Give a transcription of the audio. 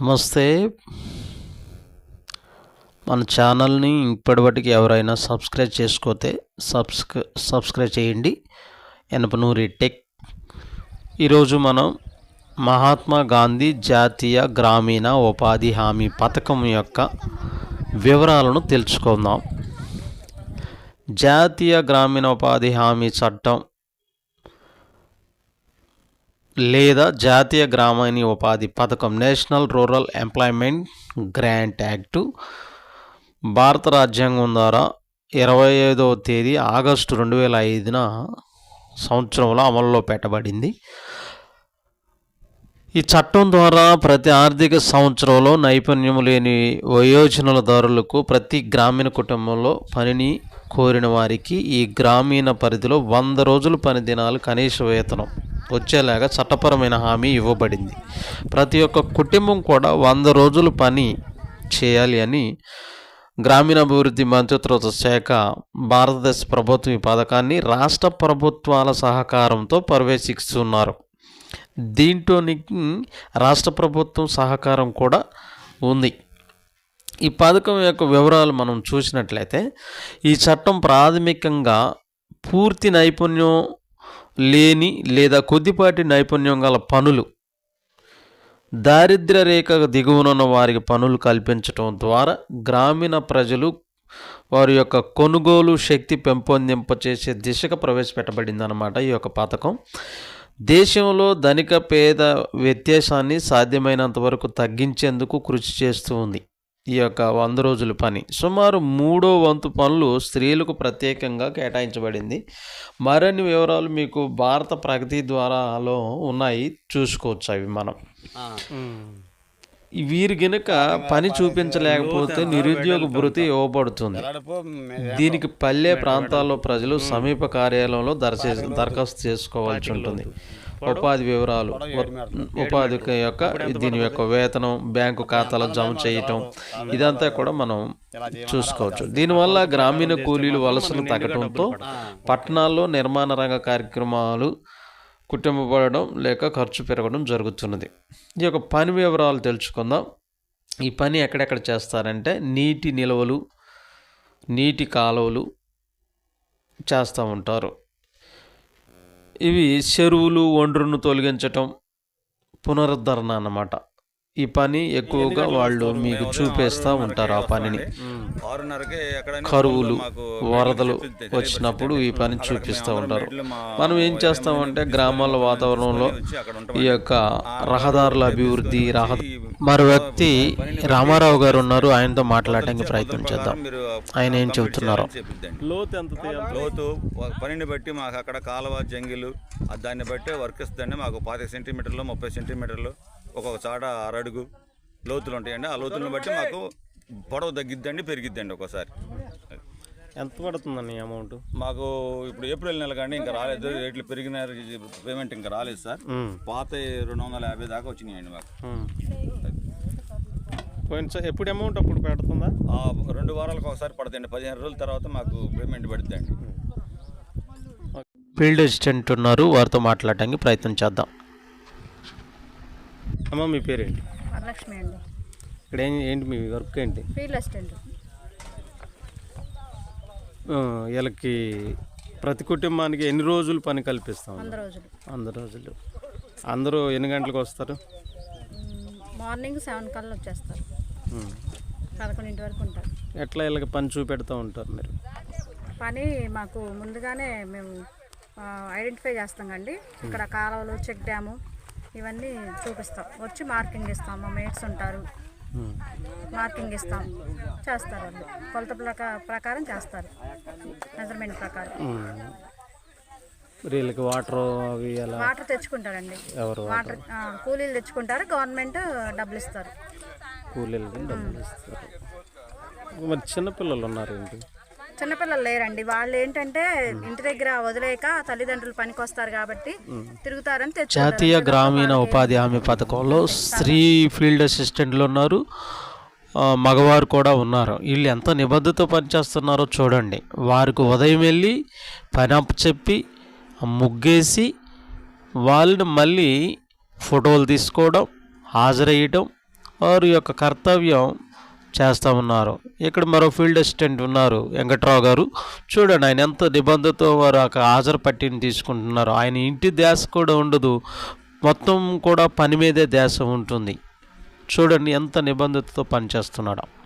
నమస్తే. మన ఛానల్ని ఇప్పటివరకు ఎవరైనా సబ్స్క్రైబ్ చేసుకోతే సబ్స్క్రై సబ్స్క్రైబ్ చేయండి. ఎనపనూరి టెక్. ఈరోజు మనం మహాత్మా గాంధీ జాతీయ గ్రామీణ ఉపాధి హామీ పథకం యొక్క వివరాలను తెలుసుకుందాం. జాతీయ గ్రామీణ ఉపాధి హామీ చట్టం లేదా జాతీయ గ్రామీణ ఉపాధి పథకం national rural employment grant act భారత రాజ్యాంగం ద్వారా ఇరవై ఐదవ తేదీ ఆగస్టు రెండు వేల ఐదున సంవత్సరంలో అమల్లో పెట్టబడింది. ఈ చట్టం ద్వారా ప్రతి ఆర్థిక సంవత్సరంలో నైపుణ్యం లేని వయోజనులదారులకు ప్రతి గ్రామీణ కుటుంబంలో పనిని కోరిన వారికి ఈ గ్రామీణ పరిధిలో వంద రోజులు పని దినాలు కనీస వేతనం. వచ్చేలాగా చట్టపరమైన హామీ ఇవ్వబడింది. ప్రతి ఒక్క కుటుంబం కూడా వంద రోజులు పని చేయాలి అని గ్రామీణాభివృద్ధి మంత్రిత్వ శాఖ భారతదేశ ప్రభుత్వం ఈ పథకాన్ని రాష్ట్ర ప్రభుత్వాల సహకారంతో ప్రవేశిస్తున్నారు దీంట్లోనికి రాష్ట్ర ప్రభుత్వం సహకారం కూడా ఉంది. ఈ పథకం యొక్క వివరాలు మనం చూసినట్లయితే ఈ చట్టం ప్రాథమికంగా పూర్తి నైపుణ్యం లేని లేదా కొద్దిపాటి నైపుణ్యం గల పనులు దారిద్ర్య రేఖ దిగువనున్న వారికి పనులు కల్పించడం ద్వారా గ్రామీణ ప్రజలు వారి యొక్క కొనుగోలు శక్తి పెంపొందింపచేసే దిశగా ప్రవేశపెట్టబడిందన్నమాట ఈ యొక్క పథకం. దేశంలో ధనిక పేద వ్యత్యాసాన్ని సాధ్యమైనంత వరకు తగ్గించేందుకు కృషి చేస్తూ ఉంది. ఈ యొక్క వంద రోజుల పని. సుమారు మూడో వంతు పనులు స్త్రీలకు ప్రత్యేకంగా కేటాయించబడింది. మరిన్ని వివరాలు మీకు భారత ప్రగతి ద్వారాలో ఉన్నాయి. చూసుకోవచ్చు అవి మనం. ఈ వీరి గనుక పని చూపించలేకపోతే నిరుద్యోగ భృతి ఇవ్వబడుతుంది. దీనికి పల్లె ప్రాంతాల్లో ప్రజలు సమీప కార్యాలయంలో దరఖాస్తు చేసుకోవాల్సి ఉంటుంది. ఉపాధి వివరాలు ఉపాధి యొక్క దీని యొక్క వేతనం బ్యాంకు ఖాతాలో జమ చేయటం. ఇదంతా కూడా మనం చూసుకోవచ్చు. దీనివల్ల గ్రామీణ కూలీలు వలసలు తగ్గడంతో పట్టణాల్లో నిర్మాణ రంగ కార్యక్రమాలు కుటుంబపడడం లేక ఖర్చు పెరగడం జరుగుతున్నది. ఈ యొక్క పని వివరాలు తెలుసుకుందాం. ఈ పని ఎక్కడెక్కడ చేస్తారంటే నీటి నిల్వలు నీటి కాలువలు చేస్తూ ఉంటారు. ఇవి చెరువులు ఒండ్రును తొలగించటం పునరుద్ధరణ అన్నమాట. ఈ పని ఎక్కువగా వాళ్ళు మీకు చూపిస్తూ ఉంటారు ఆ పనిని. కరువులు వరదలు వచ్చినప్పుడు ఈ పని చూపిస్తూ ఉంటారు. మనం ఏం చేస్తామంటే గ్రామాల వాతావరణంలో ఈ యొక్క రహదారుల అభివృద్ధి రహ మరో వ్యక్తి రామారావు గారు ఉన్నారు. ఆయనతో మాట్లాడడానికి ప్రయత్నం చేద్దాం? మీరు ఆయన ఏం చెబుతున్నారో? లోతు ఎంత? లోతు పనిని బట్టి మాకు అక్కడ కాలువ జంగిలు దాన్ని బట్టి వర్క్ ఇస్తుందండి. మాకు పాతిక సెంటీమీటర్లు ముప్పై సెంటీమీటర్లు ఒక్కొక్క చాట అరడుగు లోతులు ఉంటాయండి. ఆ లోతులను బట్టి మాకు పొడవు తగ్గిద్దండి పెరిగిద్దండి ఒక్కోసారి. ఎంత పడుతుందండి అమౌంట్? మాకు ఇప్పుడు ఏప్రిల్ నెల కానీ ఇంకా రాలేదు. రేట్లు పెరిగిన పేమెంట్ ఇంకా రాలేదు సార్. పాత రెండు వందల యాభై దాకా వచ్చినాయండి మాకు. సార్ ఎప్పుడు అమౌంట్ అప్పుడు పెడుతుందా? ఆ రెండు వారాలకు ఒకసారి పడుతుంది పదిహేను రోజుల తర్వాత మాకు పేమెంట్ పడుతుందండి. ఫీల్డ్ అసిస్టెంట్ ఉన్నారు వారితో మాట్లాడడానికి ప్రయత్నం చేద్దాం. అమ్మ మీ పేరేంటి? వరలక్ష్మి అండి. ఇక్కడ ఏం ఏంటి మీ వర్క్ ఏంటి? Field assistant. వీళ్ళకి ప్రతి కుటుంబానికి ఎన్ని రోజులు పని కల్పిస్తాం? వంద రోజులు. వంద రోజులు. అందరూ ఎన్ని గంటలకు వస్తారు? మార్నింగ్ సెవెన్ కల్లా వచ్చేస్తారు. పదకొండింటి వరకు ఉంటారు. ఎట్లా వీళ్ళకి పని చూపెడతా ఉంటారు మీరు? పని మాకు ముందుగానే మేము ఐడెంటిఫై చేస్తాం కండి. ఇక్కడ కాలువలు చెక్ డ్యాము ఇవన్నీ చూపిస్తాం. వచ్చి మార్కింగ్ ఇస్తాం. మా మేట్స్ ఉంటారు. ఉమ్. మార్కింగ్ ఇస్తాం. చేస్తారు వాళ్ళు. కొలత ప్రకా- ప్రకారం చేస్తారు. మెజర్మెంట్ ప్రకారం. వీళ్ళకి వాటర్ అవి ఎలా? వాటర్ తెచ్చుకుంటారండి. ఎవరు వాటర్? కూలీలు తెచ్చుకుంటారు. గవర్నమెంట్ డబ్బులు ఇస్తారు కూలీలకి డబ్బులు ఇస్తారు మరి చిన్నపిల్లలు ఉన్నారు ఏంటి? చిన్నపిల్లలు లేరండి. వాళ్ళు ఏంటంటే ఇంటి దగ్గర వదిలేక తల్లిదండ్రులు పనికి వస్తారు కాబట్టి తిరుగుతారని తెచ్చు జాతీయ గ్రామీణ ఉపాధి హామీ పథకంలో స్త్రీ ఫీల్డ్ అసిస్టెంట్లు ఉన్నారు. మగవారు కూడా ఉన్నారు. వీళ్ళు ఎంత నిబద్ధత పనిచేస్తున్నారో చూడండి. వారికి ఉదయం వెళ్ళి పని చెప్పి ముగ్గేసి వాళ్ళని మళ్ళీ ఫోటోలు తీసుకోవడం హాజరయ్యటం వారి యొక్క కర్తవ్యం చేస్తూ ఉన్నారు. ఇక్కడ మరో ఫీల్డ్ అసిస్టెంట్ ఉన్నారు వెంకట్రావు గారు. చూడండి ఆయన ఎంత నిబంధతో వారు ఒక హాజరు పట్టిని తీసుకుంటున్నారు. ఆయన ఇంటి ధ్యాస కూడా ఉండదు. మొత్తం కూడా పని మీదే ధ్యాస ఉంటుంది. చూడండి ఎంత నిబంధతతో పనిచేస్తున్నాడు.